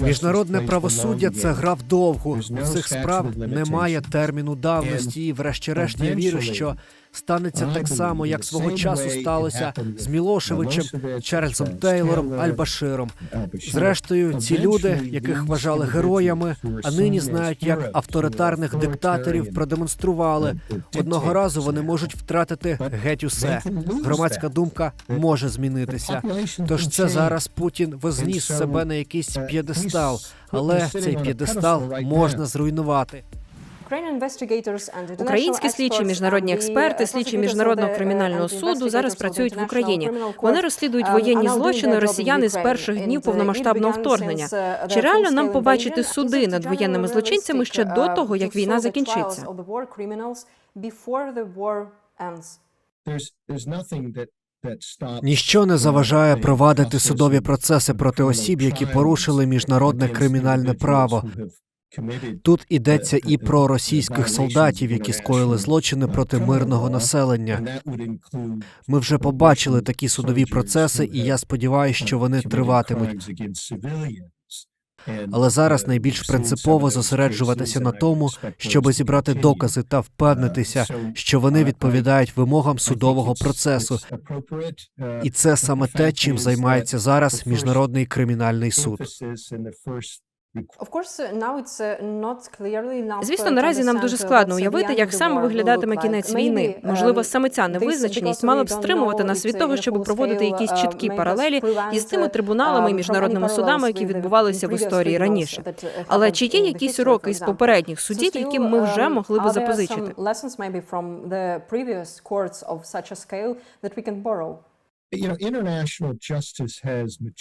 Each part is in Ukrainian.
Міжнародне правосуддя це гра вдовгу. У цих справ немає терміну давності. І, врешті-решт, я вірю, що станеться так само, як свого часу сталося з Мілошевичем, Чарльзом Тейлором, Аль-Баширом. Зрештою, ці люди, яких вважали героями, а нині знають, як авторитарних диктаторів продемонстрували. Одного разу вони можуть втратити геть усе. Громадська думка може змінитися. Тож це зараз Путін возніс себе на якийсь п'єдестал, але цей п'єдестал можна зруйнувати. Українські слідчі, міжнародні експерти, слідчі міжнародного кримінального суду зараз працюють в Україні. Вони розслідують воєнні злочини росіян із перших днів повномасштабного вторгнення. Чи реально нам побачити суди над воєнними злочинцями ще до того, як війна закінчиться? Ніщо не заважає провадити судові процеси проти осіб, які порушили міжнародне кримінальне право. Тут ідеться і про російських солдатів, які скоїли злочини проти мирного населення. Ми вже побачили такі судові процеси, і я сподіваюся, що вони триватимуть. Але зараз найбільш принципово зосереджуватися на тому, щоб зібрати докази та впевнитися, що вони відповідають вимогам судового процесу. І це саме те, чим займається зараз міжнародний кримінальний суд. Звісно, наразі нам дуже складно уявити, як саме виглядатиме кінець війни. Можливо, саме ця невизначеність мала б стримувати нас від того, щоб проводити якісь чіткі паралелі із тими трибуналами і міжнародними судами, які відбувалися в історії раніше. Але чи є якісь уроки із попередніх судів, які ми вже могли би запозичити?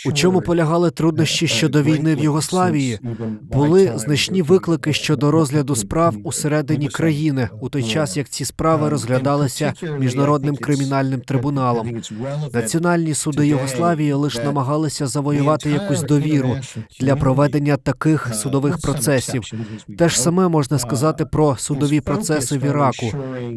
У чому полягали труднощі щодо війни в Югославії? Були значні виклики щодо розгляду справ усередині країни у той час, як ці справи розглядалися міжнародним кримінальним трибуналом. Національні суди Югославії лише намагалися завоювати якусь довіру для проведення таких судових процесів. Те ж саме можна сказати про судові процеси в Іраку.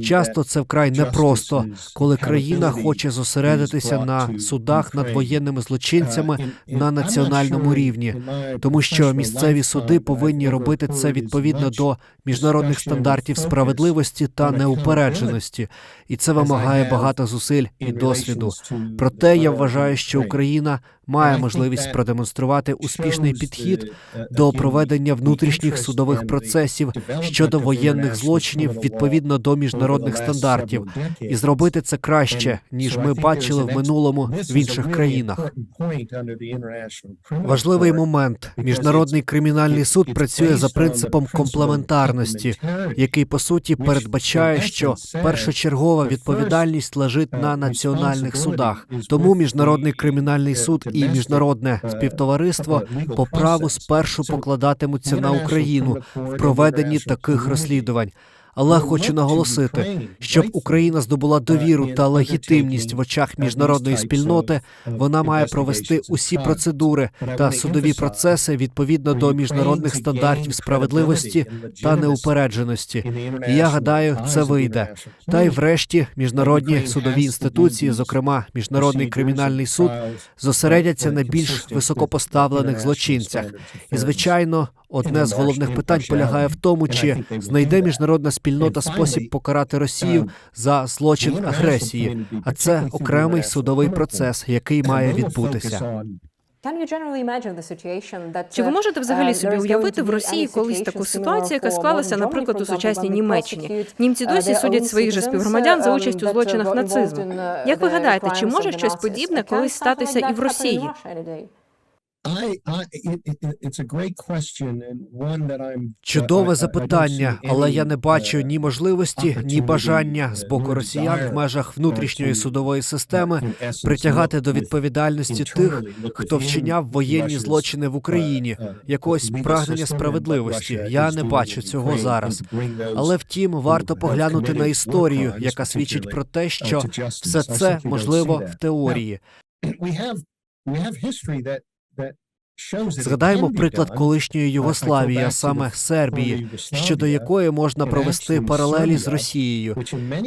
Часто це вкрай непросто, коли країна хоче зосередитися на судах над воєнними злочинцями на національному рівні, тому що місцеві суди повинні робити це відповідно до міжнародних стандартів справедливості та неупередженості, і це вимагає багато зусиль і досвіду. Проте я вважаю, що Україна має можливість продемонструвати успішний підхід до проведення внутрішніх судових процесів щодо воєнних злочинів відповідно до міжнародних стандартів, і зробити це краще ніж ми бачили в минулому в інших країнах. Важливий момент. Міжнародний кримінальний суд працює за принципом комплементарності, який по суті передбачає, що першочергова відповідальність лежить на національних судах. Тому міжнародний кримінальний суд і міжнародне співтовариство по праву спершу покладатимуться на Україну в проведенні таких розслідувань. Але хочу наголосити, щоб Україна здобула довіру та легітимність в очах міжнародної спільноти, вона має провести усі процедури та судові процеси відповідно до міжнародних стандартів справедливості та неупередженості. І я гадаю, це вийде. Та й врешті міжнародні судові інституції, зокрема міжнародний кримінальний суд, зосередяться на більш високопоставлених злочинцях. І звичайно, одне з головних питань полягає в тому, чи знайде міжнародна спільнота спосіб покарати Росію за злочин агресії, а це окремий судовий процес, який має відбутися. Чи ви можете взагалі собі уявити в Росії колись таку ситуацію, яка склалася, наприклад, у сучасній Німеччині? Німці досі судять своїх же співгромадян за участь у злочинах нацизму. Як ви гадаєте, чи може щось подібне колись статися і в Росії? Чудове запитання, але я не бачу ні можливості, ні бажання з боку росіян в межах внутрішньої судової системи притягати до відповідальності тих, хто вчиняв воєнні злочини в Україні, якогось прагнення справедливості. Я не бачу цього зараз. Але втім, варто поглянути на історію, яка свідчить про те, що все це можливо в теорії. Згадаємо приклад колишньої Югославії, а саме Сербії, щодо якої можна провести паралелі з Росією.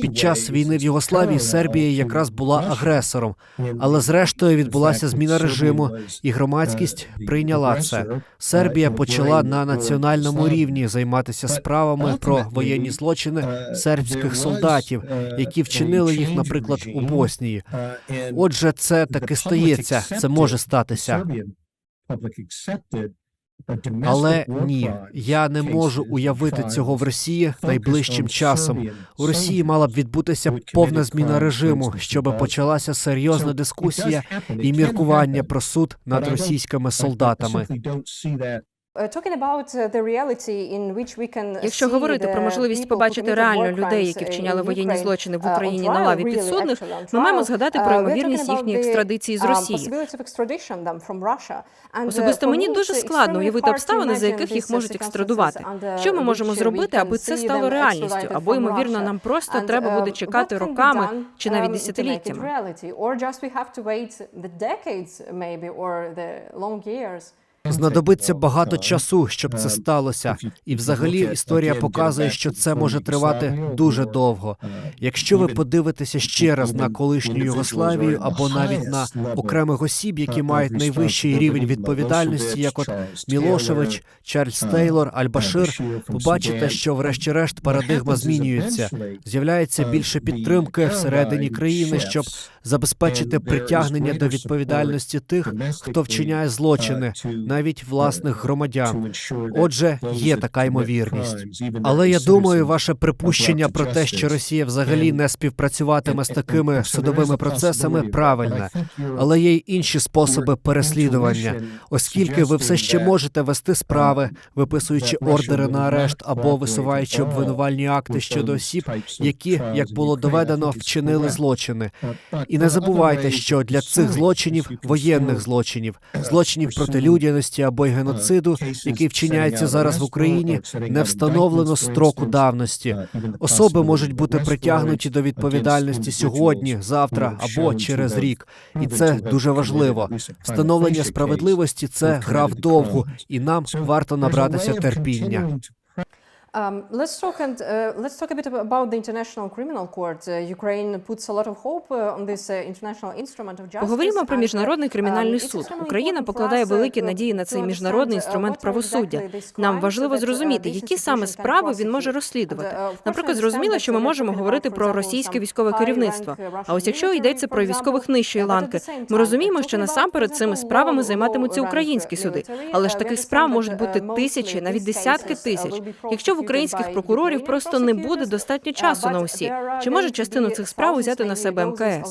Під час війни в Югославії Сербія якраз була агресором, але зрештою відбулася зміна режиму, і громадськість прийняла це. Сербія почала на національному рівні займатися справами про воєнні злочини сербських солдатів, які вчинили їх, наприклад, у Боснії. Отже, це таки стається, це може статися. Але ні, я не можу уявити цього в Росії найближчим часом. У Росії мала б відбутися повна зміна режиму, щоб почалася серйозна дискусія і міркування про суд над російськими солдатами. Якщо говорити про можливість побачити реально людей, які вчиняли воєнні злочини в Україні на лаві підсудних, ми маємо згадати про ймовірність їхньої екстрадиції з Росії. Особисто мені дуже складно уявити обставини, за яких їх можуть екстрадувати. Що ми можемо зробити, аби це стало реальністю? Або ймовірно, нам просто треба буде чекати роками чи навіть десятиліттями. Знадобиться багато часу, щоб це сталося, і взагалі історія показує, що це може тривати дуже довго. Якщо ви подивитеся ще раз на колишню Югославію або навіть на окремих осіб, які мають найвищий рівень відповідальності, як от Мілошевич, Чарльз Тейлор, Аль-Башир, побачите, що врешті-решт парадигма змінюється. З'являється більше підтримки всередині країни, щоб забезпечити притягнення до відповідальності тих, хто вчиняє злочини, навіть власних громадян. Отже, є така ймовірність. Але я думаю, ваше припущення про те, що Росія взагалі не співпрацюватиме з такими судовими процесами, правильне. Але є й інші способи переслідування, оскільки ви все ще можете вести справи, виписуючи ордери на арешт або висуваючи обвинувальні акти щодо осіб, які, як було доведено, вчинили злочини. І не забувайте, що для цих злочинів, воєнних злочинів, злочинів проти людяності або й геноциду, який вчиняється зараз в Україні, не встановлено строку давності. Особи можуть бути притягнуті до відповідальності сьогодні, завтра або через рік, і це дуже важливо. Встановлення справедливості це гра вдовгу, і нам варто набратися терпіння. Um, let's talk and uh, let's talk a bit about the International Criminal Court. Uh, Ukraine puts a lot of hope uh, on this uh, international instrument of justice. Поговоримо про uh, міжнародний кримінальний um, суд. Україна покладає uh, великі надії на цей міжнародний uh, інструмент правосуддя. Нам важливо uh, зрозуміти, які саме справи він може розслідувати. Uh, Наприклад, зрозуміло, що ми можемо говорити про російське військове керівництво. uh, А ось якщо йдеться про військових нижчої uh, ланки, ми розуміємо, що насамперед цими справами займатимуться українські суди. Але Uh, ж таких справ можуть uh, бути тисячі, навіть десятки uh, тисяч. Якщо в українських прокурорів просто не буде достатньо Uh, часу на усі, чи може частину цих справ узяти на себе МКС? uh?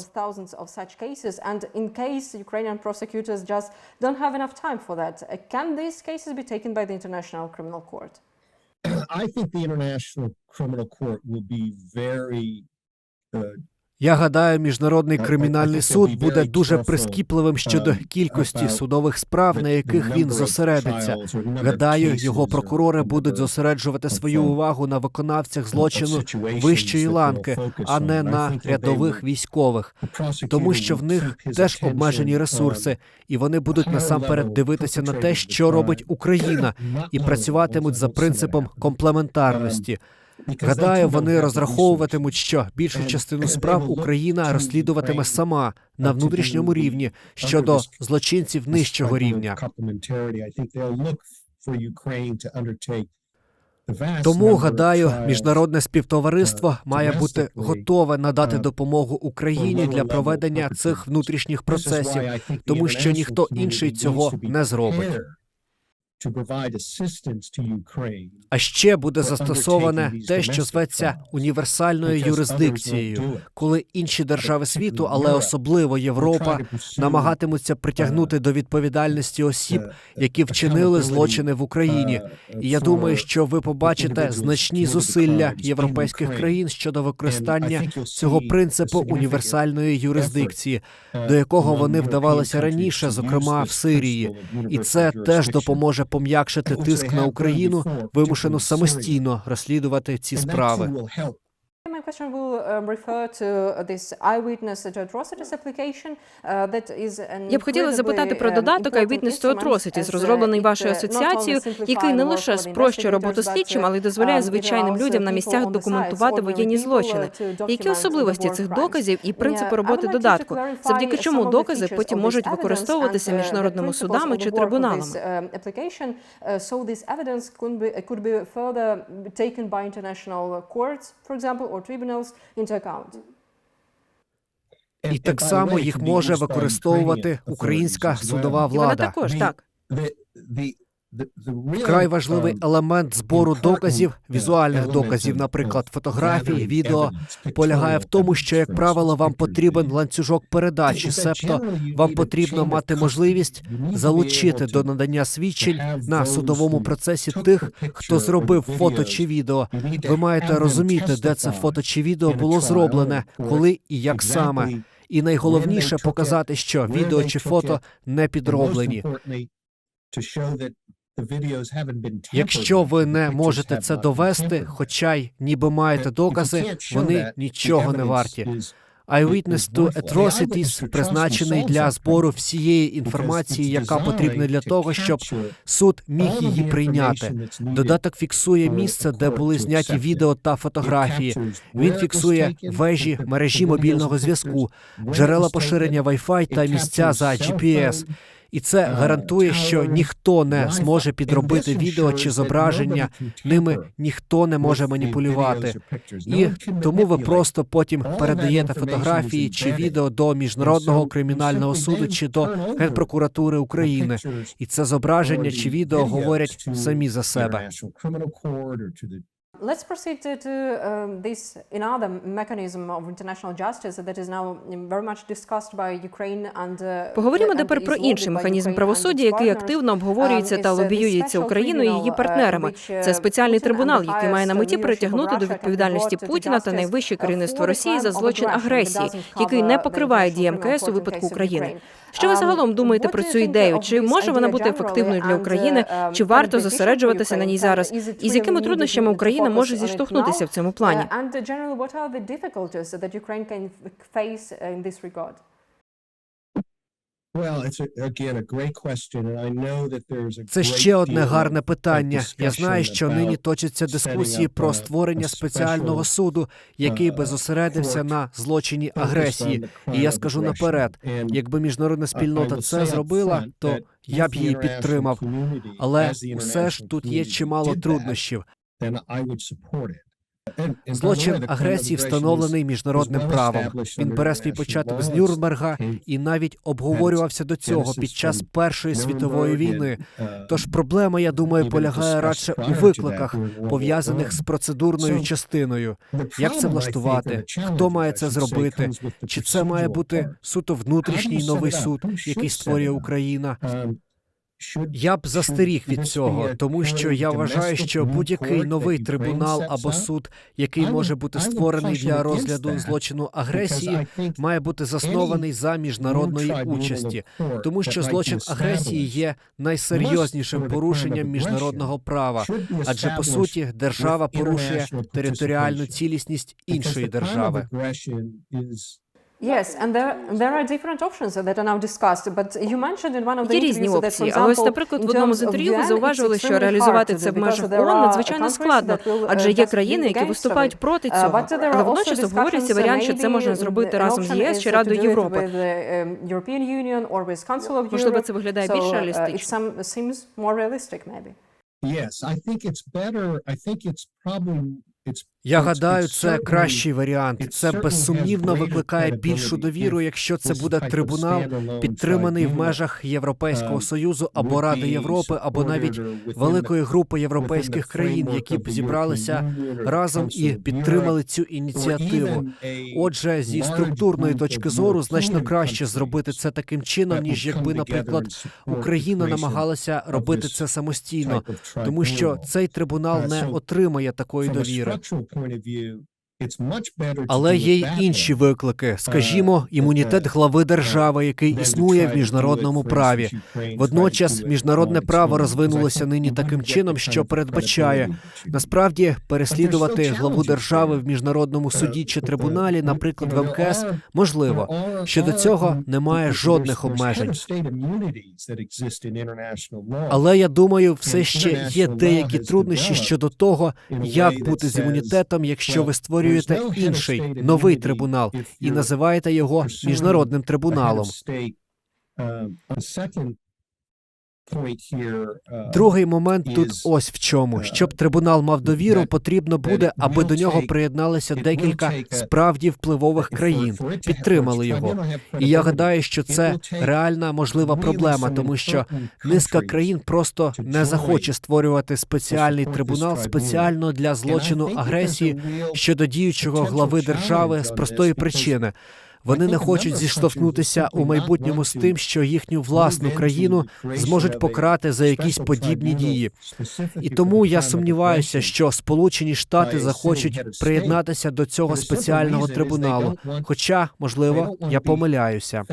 I think the International Criminal Court will be very uh, Я гадаю, міжнародний кримінальний суд буде дуже прискіпливим щодо кількості судових справ, на яких він зосередиться. Гадаю, його прокурори будуть зосереджувати свою увагу на виконавцях злочину вищої ланки, а не на рядових військових, тому що в них теж обмежені ресурси, і вони будуть насамперед дивитися на те, що робить Україна, і працюватимуть за принципом комплементарності. Гадаю, вони розраховуватимуть, що більшу частину справ Україна розслідуватиме сама на внутрішньому рівні щодо злочинців нижчого рівня. Тому гадаю, міжнародне співтовариство має бути готове надати допомогу Україні для проведення цих внутрішніх процесів, тому що ніхто інший цього не зробить. А ще буде застосоване те, що зветься універсальною юрисдикцією, коли інші держави світу, але особливо Європа, намагатимуться притягнути до відповідальності осіб, які вчинили злочини в Україні. І я думаю, що ви побачите значні зусилля європейських країн щодо використання цього принципу універсальної юрисдикції, до якого вони вдавалися раніше, зокрема в Сирії, і це теж допоможе пом'якшити тиск на Україну, вимушену самостійно розслідувати ці справи. My question will um, refer to this eyewitness to atrocities application uh, that is an Я б хотіла запитати про um, додаток Eyewitness to Atrocities, uh, розроблений вашою uh, асоціацією, який не лише спрощує роботу слідчим, але й uh, дозволяє um, звичайним людям на місцях документувати воєнні злочини. uh, Які особливості цих доказів і принципи роботи додатку, завдяки чому докази потім можуть використовуватися uh, міжнародними судами чи трибуналами. um, uh, so this evidence could be, could be further taken by international courts, for example, І так само way, їх може used by використовувати Ukrainian українська судова І вона влада. також так. Вкрай важливий елемент збору доказів, візуальних доказів, наприклад, gathering відео, полягає в тому, що, як правило, вам потрібен ланцюжок передачі, себто вам потрібно мати можливість залучити до надання свідчень на судовому процесі тих, хто зробив фото чи відео. Ви маєте розуміти, де це фото чи відео було зроблене, коли і як саме. І найголовніше показати, що відео чи фото не підроблені. Якщо ви не можете це довести, хоча й ніби маєте докази, вони нічого не варті. Eyewitness to Atrocities призначений для збору всієї інформації, яка потрібна для того, щоб суд міг її прийняти. Додаток фіксує місце, де були зняті відео та фотографії. Він фіксує вежі, мережі мобільного зв'язку, джерела поширення Wi-Fi та місця за GPS. І це uh, гарантує, що ніхто не зможе підробити відео чи зображення. Ними ніхто не може маніпулювати. І тому ви просто потім передаєте фотографії чи відео до міжнародного кримінального суду чи до Генпрокуратури України. І це зображення чи відео говорять самі за себе. Let's proceed to, to um, this another mechanism of international justice that is now very much discussed by Ukraine and uh, Поговоримо тепер про інший механізм правосуддя, який активно обговорюється Um, та uh, лобіюється Україною і її uh, партнерами. uh, Це спеціальний трибунал, який має на меті притягнути до відповідальності Путіна та найвище uh, керівництво Росії за злочин агресії, який не покриває дії МКС у випадку України. Що ви Um, загалом думаєте про цю ідею? Чи може вона бути ефективною для України? uh, Чи um, варто зосереджуватися на ній зараз? І з якими труднощами to Україна може зіштовхнутися в цьому плані? Uh, uh, uh, Це ще одне гарне питання. Я знаю, що нині точаться дискусії про створення спеціального суду, який би uh, зосередився на злочині агресії. І я скажу наперед, якби міжнародна спільнота це зробила, то я б її підтримав. Але усе ж тут є чимало труднощів. Злочин агресії встановлений міжнародним правом. Він бере свій початок з Нюрнберга і навіть обговорювався до цього під час Першої світової війни. uh, Тож проблема, я думаю, полягає радше у викликах, War пов'язаних з процедурною частиною. Як це влаштувати? Хто має це зробити? Чи це має бути суто внутрішній новий суд, який створює? Україна? Я б застеріг від цього, тому що я вважаю, що будь-який новий трибунал або суд, який може бути створений для розгляду злочину агресії, має бути заснований за міжнародної участі, тому що злочин агресії є найсерйознішим порушенням міжнародного права. Адже по суті держава порушує територіальну цілісність іншої держави. Yes, and there there are different options that are now discussed. But you mentioned in one of the Є різні that, for опції, але ось, наприклад, в одному з інтерв'ю ви UN, що реалізувати це в межах ООН надзвичайно складно, that will, uh, адже є країни, які виступають проти Uh, цього. Але водночас обговорюється варіант, uh, що це можна зробити разом з ЄС чи Радою Європи. with the, um, European Union or with Council of Можливо, це виглядає більш uh, реалістично. some, seems more realistic, maybe. yes. I think it's better. I think it's probably it's Я гадаю, це кращий варіант. Це безсумнівно викликає більшу довіру, якщо це буде трибунал, підтриманий в межах Європейського Союзу або Ради Європи, або навіть великої групи європейських країн, які б зібралися разом і підтримали цю ініціативу. Отже, зі структурної точки зору значно краще зробити це таким чином, ніж якби, наприклад, Україна намагалася робити це самостійно, тому що цей трибунал не отримає такої довіри. Point of view, Але є й інші виклики. Скажімо, імунітет глави держави, який існує в міжнародному праві. Водночас міжнародне право розвинулося нині таким чином, що передбачає насправді переслідувати главу держави в міжнародному суді чи трибуналі, наприклад, в МКС, можливо. Щодо цього немає жодних обмежень. Але я думаю, все ще є деякі труднощі щодо того, як бути з імунітетом, якщо ви well, створюєте інший новий трибунал і називаєте його міжнародним трибуналом. Другий момент тут ось в чому. Щоб трибунал мав довіру, потрібно буде, аби до нього приєдналися декілька справді впливових країн, підтримали його. І я гадаю, що це реальна можлива проблема, тому що низка країн просто не захоче створювати спеціальний трибунал спеціально для злочину агресії щодо діючого глави держави з простої причини. Вони не хочуть зіштовхнутися у майбутньому з тим, що їхню власну країну зможуть покарати за якісь подібні дії. І тому я сумніваюся, що Сполучені Штати захочуть приєднатися до цього спеціального трибуналу. Хоча, можливо, я помиляюся.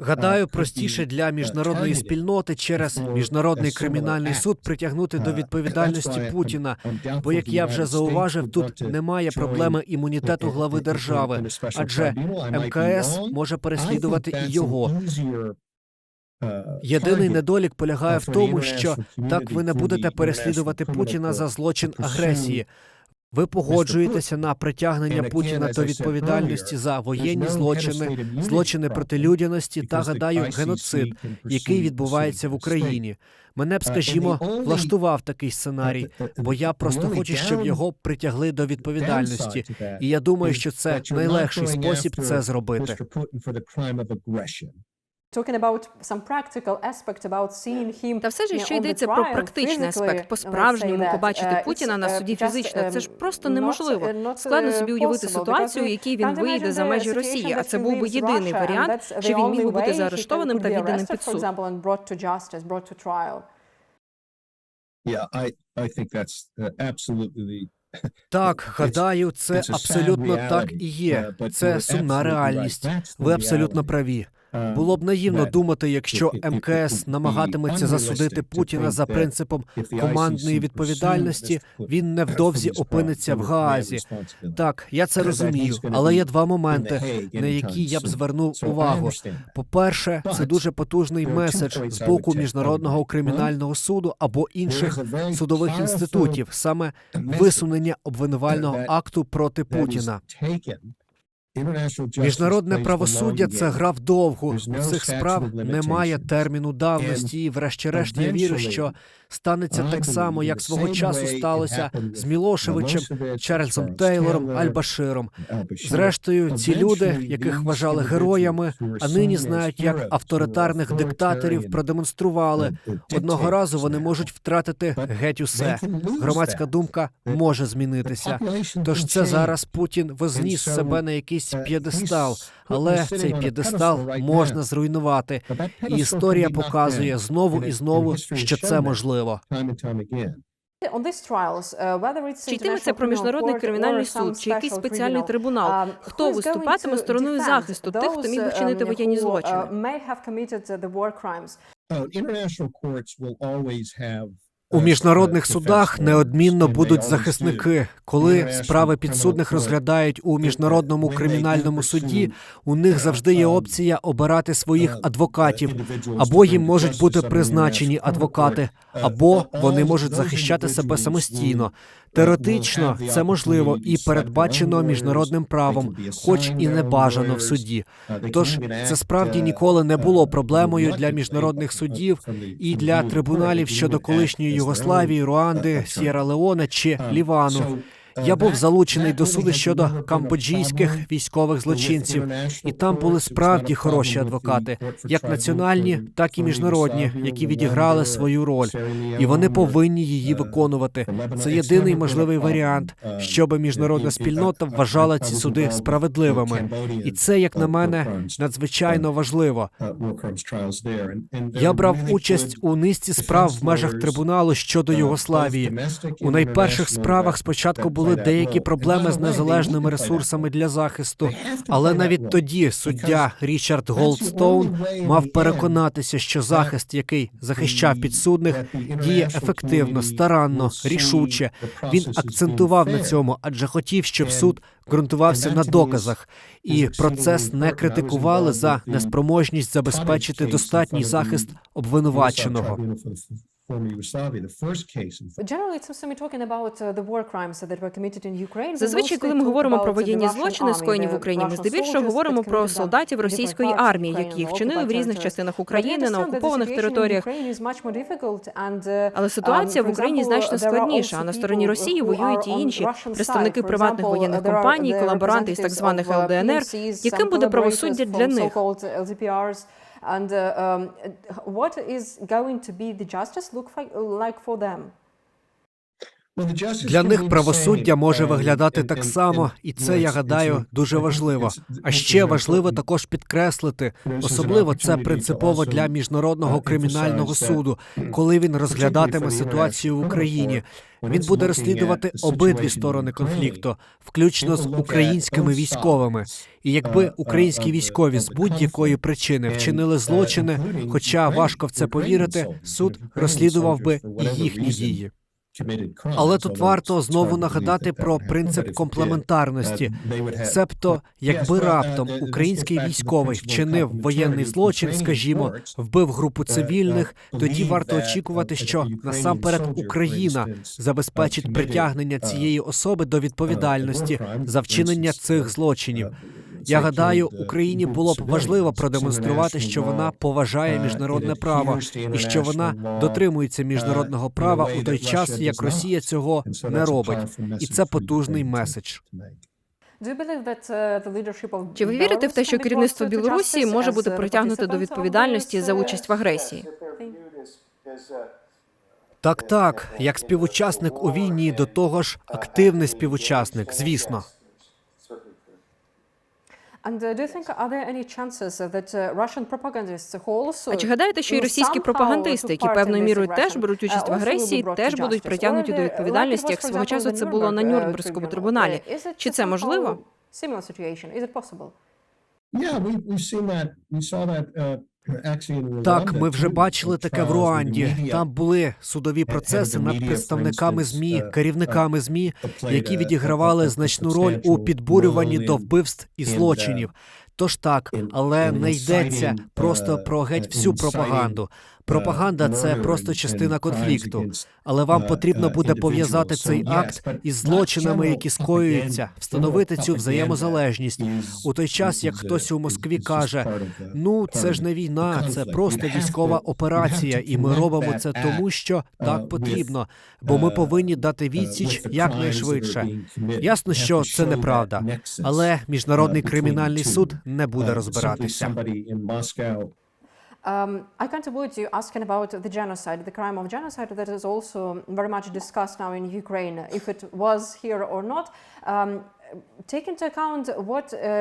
Гадаю, простіше для міжнародної спільноти через міжнародний кримінальний суд притягнути до Uh, відповідальності Путіна. Бо, як я вже зауважив, тут немає проблеми імунітету глави держави, адже МКС може переслідувати і його. uh, Єдиний недолік полягає uh, в тому, що так ви не будете переслідувати Путіна за злочин агресії. Ви погоджуєтеся на притягнення Путіна до відповідальності за воєнні злочини, злочини проти людяності та гадаю геноцид, який відбувається в. Україні. Мене б, Uh, скажімо, влаштував такий сценарій, бо я просто хочу, щоб його притягли до відповідальності. І я думаю, що це найлегший спосіб це зробити. Mr. Putin for the crime of aggression. Talking about some practical aspect about seeing him Та все ж, the йдеться trial про практичний аспект, по-справжньому that, побачити uh, Путіна it's, на uh, суді фізично, це ж um, просто not, неможливо. uh, Складно uh, собі уявити ситуацію, because якій він imagine за the межі Росії, а це був би єдиний варіант, that's що він міг би бути заарештованим та відданим під for суд. example, and brought to justice, brought to trial. Yeah, I, I think that's uh, absolutely the Так, гадаю, це абсолютно так і є. uh, but Це сумна реальність. That's the Ви абсолютно праві. Um, Було б наївно думати, якщо it- it МКС намагатиметься засудити Путіна за принципом командної відповідальності, він невдовзі опиниться в Гаазі. Так, я це розумію, але є два моменти, на які я б звернув увагу. По-перше, це дуже потужний меседж з боку міжнародного кримінального суду або інших судових інститутів, саме висунення обвинувального акту проти Путіна. Міжнародне правосуддя це game. гра вдовгу. There's У цих справ немає терміну давності, і врешті-решт я вірю, що станеться так само, як свого часу сталося з Мілошевичем, Чарльзом Тейлором, Taylor, Альбаширом. Зрештою, ці люди, яких вважали героями, а нині знають як авторитарних диктаторів, продемонстрували. uh, Одного разу вони можуть втратити геть усе. Громадська думка може змінитися. Тож це зараз Путін возніс себе на якийсь uh, п'єдестал, але цей п'єдестал можна зруйнувати. І історія показує знову і знову, що це можливо. Time and time. On these trials, uh, whether it's Чи йтиметься про міжнародний кримінальний суд, чи якийсь спеціальний трибунал? um, Хто виступатиме стороною захисту тих, хто міг би um, вчинити воєнні who, uh, злочини? Uh? Oh, У uh, міжнародних uh, судах неодмінно будуть захисники. Коли справи підсудних розглядають у міжнародному кримінальному суді, у них завжди є um, опція обирати своїх uh, адвокатів, або їм можуть бути призначені адвокати. Uh, або вони можуть захищати себе самостійно. uh, Теоретично це можливо і передбачено міжнародним правом, хоч і не бажано в суді. Uh, Тож це справді uh, ніколи не було uh, проблемою для міжнародних судів і для трибуналів щодо колишньої Югославії, Руанди. Сєра Леоне чи Лівану. Я був залучений до суду щодо камбоджійських військових злочинців, і там були справді хороші адвокати, як національні, так і міжнародні, які відіграли свою роль, і вони повинні її виконувати. Це єдиний можливий варіант, щоб міжнародна спільнота вважала ці суди справедливими. І це, як на мене, надзвичайно важливо. Я брав участь у низці справ в межах трибуналу щодо Югославії. У найперших справах спочатку були деякі проблеми з незалежними ресурсами для захисту, але навіть тоді суддя Річард Голдстоун мав переконатися, що захист, який захищав підсудних, діє ефективно, старанно, рішуче. Він акцентував на цьому, адже хотів, щоб суд ґрунтувався на доказах, і процес не критикували за неспроможність забезпечити достатній захист обвинуваченого. Generally, it seems to me talking about uh, the war crimes that were committed in Ukraine. we Зазвичай, коли ми говоримо про воєнні злочини, скоєні в Україні, ми Russian здебільшого говоримо про солдатів in different російської parts of армії, Ukraine, які їх on вчинили в різних частинах України на окупованих situation in територіях. Ukraine is much more difficult and, uh, Але ситуація um, в Україні значно складніша. А на стороні Росії воюють і on інші Russian представники приватних воєнних компаній, the колаборанти із так званих uh, ЛДНР, яким буде правосуддя для них. And uh, um, what is going to be the justice look like for them? Для них правосуддя може виглядати так само, і це я гадаю дуже важливо. А ще важливо також підкреслити, особливо це принципово для міжнародного кримінального суду, коли він розглядатиме ситуацію в Україні. Він буде розслідувати обидві сторони конфлікту, включно з українськими військовими. І якби українські військові з будь-якої причини вчинили злочини, хоча важко в це повірити, суд розслідував би і їхні дії. Але тут варто знову нагадати про принцип комплементарності. Себто, якби раптом український військовий вчинив воєнний злочин, скажімо, вбив групу цивільних, тоді варто очікувати, що насамперед Україна забезпечить притягнення цієї особи до відповідальності за вчинення цих злочинів. Я гадаю, Україні було б важливо продемонструвати, що вона поважає міжнародне право і що вона дотримується міжнародного права у той час, як Росія цього не робить, і це потужний меседж. Uh, Чи ви вірите в те, що керівництво Білорусі може бути притягнуто до відповідальності за uh, участь в агресії? Так, так, як співучасник у війні, до того ж активний співучасник, звісно. And uh, do you think are there any chances uh, that uh, Russian propagandists who also А чи гадаєте, що і російські somehow пропагандисти, які певною this мірою теж беруть участь uh, в агресії, теж будуть притягнуті до відповідальності, як свого часу це було на uh, Нюрнберзькому tribunal? трибуналі? Uh, Чи це можливо? Similar situation. Is it possible? Yeah, we, we've seen that, we saw that, uh, Так, ми вже бачили таке в Руанді. Там були судові процеси над представниками змі, керівниками змі, які відігравали значну роль у підбурюванні до вбивств і злочинів. Тож так, але не йдеться просто про геть всю пропаганду. Пропаганда це просто частина конфлікту. Але вам потрібно буде пов'язати цей акт із злочинами, які скоюються, встановити цю взаємозалежність. У той час, як хтось у Москві каже: ну це ж не війна, це просто військова операція, і ми робимо це тому, що так потрібно, бо ми повинні дати відсіч якнайшвидше. Ясно, що це неправда, але міжнародний кримінальний суд не буде розбиратися. Um, I can't avoid you asking about the genocide, the crime of genocide that is also very much discussed now in Ukraine, if it was here or not. Um, uh,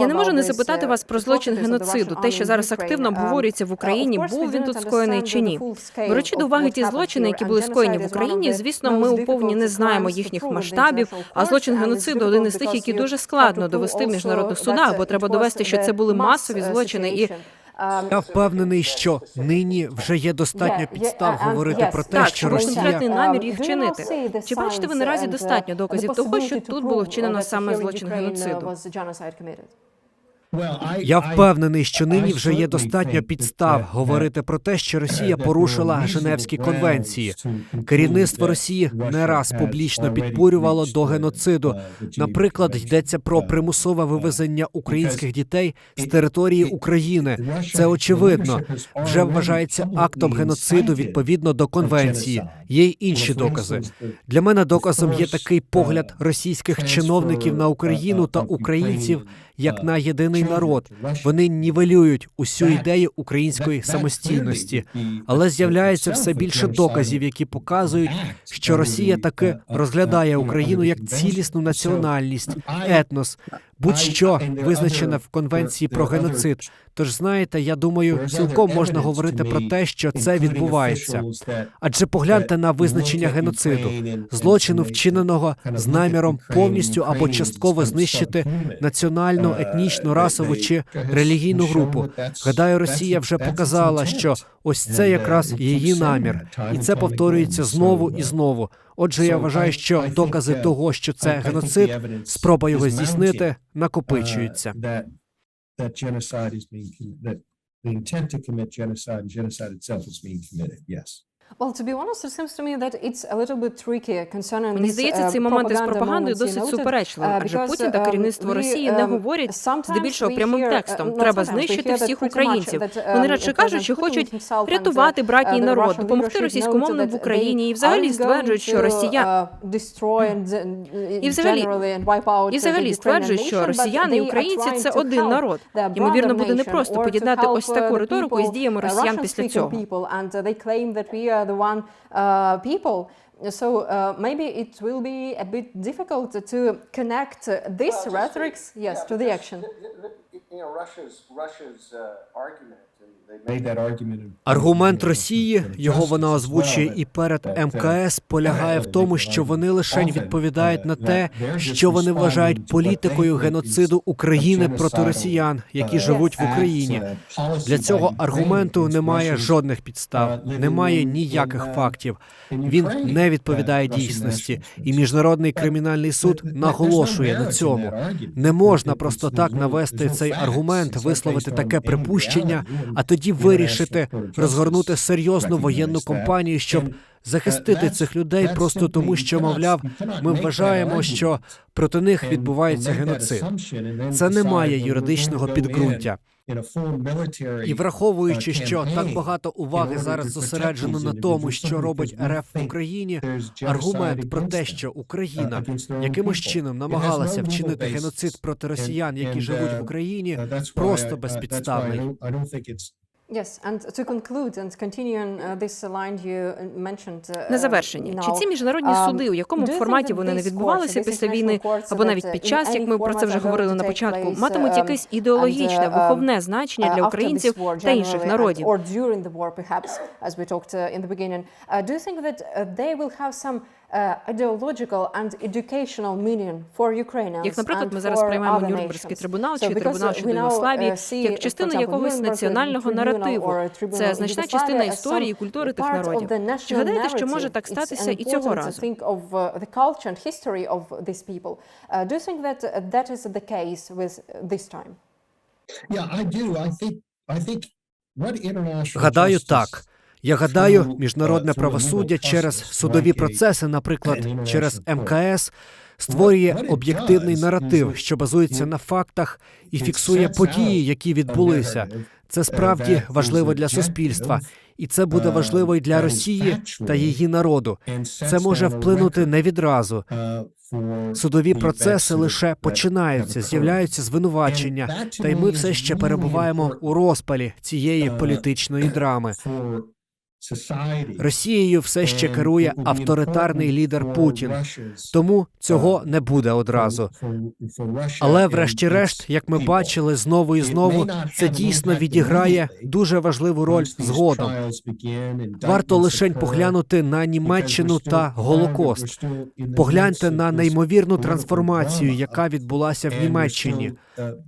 Я не можу не запитати uh, вас про злочин геноциду, те, що зараз активно Um, обговорюється в uh, Україні. Був він тут скоєний чи ні? Беручи до уваги ті злочини, які були скоєні в Україні, звісно, ми уповні не difficult знаємо їхніх масштабів. А злочин геноциду один із тих, які дуже складно довести в міжнародних судах, бо треба довести, що це були масові uh, злочини і. Um, Я впевнений, що нині вже є достатньо підстав говорити про те, що Росія намір їх чинити. Чи бачите ви наразі uh, достатньо доказів того, що тут було uh, вчинено саме злочин uh, геноциду? Я впевнений, що нині вже є достатньо підстав говорити про те, що Росія порушила Женевські конвенції. Керівництво Росії не раз публічно підбурювало до геноциду. Наприклад, йдеться про примусове вивезення українських дітей з території України. Це очевидно вже вважається актом геноциду відповідно до конвенції. Є й інші докази. Для мене доказом є такий погляд російських чиновників на Україну та українців як на єдиний народ. Вони нівелюють усю ідею української самостійності, але з'являється все більше доказів, які показують, що Росія таки розглядає Україну як цілісну національність, етнос, будь-що визначене в конвенції про геноцид. Тож знаєте, я думаю, цілком можна говорити про те, що це відбувається. Адже погляньте на визначення геноциду, злочину, вчиненого з наміром повністю або частково знищити національну, етнічну, расову чи релігійну групу. Гадаю, Росія вже показала, що ось це якраз її намір, і це повторюється знову і знову. Отже, я вважаю, що докази того, що це геноцид, спроба його здійснити, накопичуються. That, that genocide is being, com- that the intent to commit genocide and genocide itself is being committed, yes. Well, to be honest, it seems to me that it's a little bit tricky concerning Мені здається, uh, ці моменти з пропагандою досить суперечливі, uh, адже Путін та um, керівництво Росії не говорять здебільшого прямим uh, текстом. Треба знищити всіх українців. Вони радше кажуть, що хочуть рятувати uh, братній народ, допомогти російськомовним в Україні і взагалі стверджують, що Росія uh, uh, І взагалі- і взагалі стверджують, що росіяни і українці це один народ. Ймовірно, буде непросто поєднати ось uh, таку риторику із діями uh, росіян після Russian-speaking цього. People, and they claim that we are the one uh, people. So uh, maybe it will be a bit difficult to connect uh, this rhetorics, yes, to the action. You know, Russia's Russia's uh, argument, Аргумент Росії, його вона озвучує і перед МКС, полягає в тому, що вони лише відповідають на те, що вони вважають політикою геноциду України проти росіян, які живуть в Україні. Для цього аргументу немає жодних підстав, немає ніяких фактів. Він не відповідає дійсності, і міжнародний кримінальний суд наголошує на цьому. Не можна просто так навести цей аргумент, висловити таке припущення, а тоді вирішити розгорнути серйозну воєнну кампанію, щоб захистити цих людей просто тому, що мовляв, ми вважаємо, що проти них відбувається геноцид. Це не має юридичного підґрунтя. І враховуючи, що так багато уваги зараз зосереджено на тому, що робить РФ в Україні, аргумент про те, що Україна якимось чином намагалася вчинити геноцид проти росіян, які живуть в Україні, просто безпідставний. Yes, and to conclude and continue on uh, this line you uh, mentioned uh, На завершення, чи ці міжнародні um, суди, у якому think форматі вони не відбувалися після війни, або навіть під час, як ми про це вже говорили на початку, матимуть um, якесь ідеологічне, uh, виховне значення uh, для українців та інших народів. Or during the war, perhaps, as we talked uh, in the beginning. Uh, do you think that uh, they will have some uh, ideological and educational meaning for Ukrainians Як, наприклад, and ми зараз приймаємо Нюрнберзький трибунал чи трибунал uh, щодо Югославії uh, як частину якогось національного наративу. Це значна частина історії культури тих народів. Чи гадаєте, що може так статися і цього разу? think of uh, the culture and history of these people. Uh, do you think that uh, that is the case with uh, this time? Yeah, I do. I think, I think what international Гадаю, так. Я гадаю, міжнародне правосуддя через судові процеси, наприклад, через МКС, створює об'єктивний наратив, що базується на фактах і фіксує події, які відбулися. Це справді важливо для суспільства, і це буде важливо і для Росії та її народу. Це може вплинути не відразу. Судові процеси лише починаються, з'являються звинувачення, та й ми все ще перебуваємо у розпалі цієї політичної драми. Росією все ще керує авторитарний лідер Путін. Тому цього не буде одразу. Але, врешті-решт, як ми бачили знову і знову, це дійсно відіграє дуже важливу роль згодом. Варто лишень поглянути на Німеччину та Голокост. Погляньте на неймовірну трансформацію, яка відбулася в Німеччині.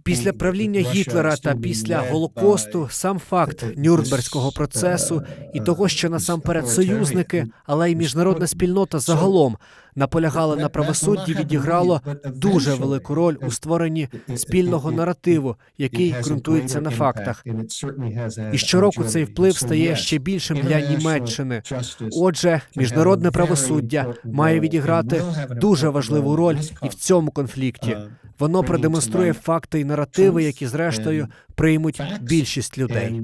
Після правління Гітлера та після Голокосту сам факт Нюрнберзького процесу і того, того, що насамперед союзники, але й міжнародна спільнота загалом наполягали на правосудді, відіграло дуже велику роль у створенні спільного наративу, який ґрунтується на фактах. І щороку цей вплив стає ще більшим для Німеччини. Отже, міжнародне правосуддя має відіграти дуже важливу роль і в цьому конфлікті. Воно продемонструє факти і наративи, які зрештою приймуть більшість людей.